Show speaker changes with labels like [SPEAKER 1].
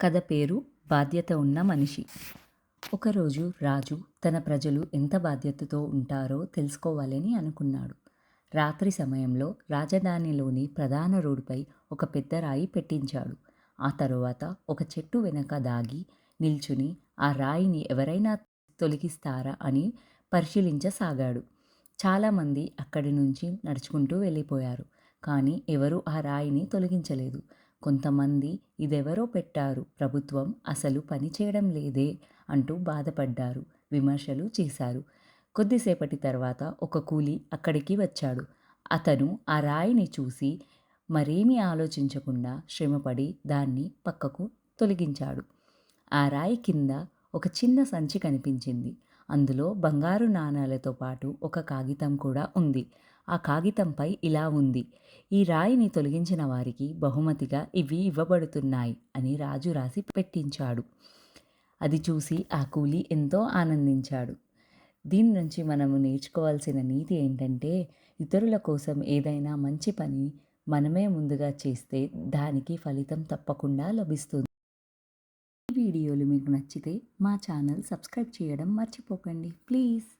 [SPEAKER 1] కథ పేరు బాధ్యత ఉన్న మనిషి. ఒకరోజు రాజు తన ప్రజలు ఎంత బాధ్యతతో ఉంటారో తెలుసుకోవాలని అనుకున్నాడు. రాత్రి సమయంలో రాజధానిలోని ప్రధాన రోడ్డుపై ఒక పెద్ద రాయి పెట్టించాడు. ఆ తరువాత ఒక చెట్టు వెనక దాగి నిల్చుని ఆ రాయిని ఎవరైనా తొలగిస్తారా అని పరిశీలించసాగాడు. చాలామంది అక్కడి నుంచి నడుచుకుంటూ వెళ్ళిపోయారు. కానీ ఎవరూ ఆ రాయిని తొలగించలేదు. కొంతమంది ఇదెవరో పెట్టారు ప్రభుత్వం అసలు పని చేయడం లేదే అంటూ బాధపడ్డారు విమర్శలు చేశారు. కొద్దిసేపటి తర్వాత ఒక కూలి అక్కడికి వచ్చాడు. అతను ఆ రాయిని చూసి మరేమీ ఆలోచించకుండా శ్రమపడి దాన్ని పక్కకు తొలగించాడు. ఆ రాయి కింద ఒక చిన్న సంచి కనిపించింది. అందులో బంగారు నాణాలతో పాటు ఒక కాగితం కూడా ఉంది. ఆ కాగితంపై ఇలా ఉంది. ఈ రాయిని తొలగించిన వారికి బహుమతిగా ఇవి ఇవ్వబడుతున్నాయి అని రాజు రాసి పెట్టించాడు. అది చూసి ఆ కూలి ఎంతో ఆనందించాడు. దీని నుంచి మనము నేర్చుకోవాల్సిన నీతి ఏంటంటే ఇతరుల కోసం ఏదైనా మంచి పని మనమే ముందుగా చేస్తే దానికి ఫలితం తప్పకుండా లభిస్తుంది. ఈ వీడియోలు మీకు నచ్చితే మా ఛానల్ సబ్స్క్రైబ్ చేయడం మర్చిపోకండి. ప్లీజ్.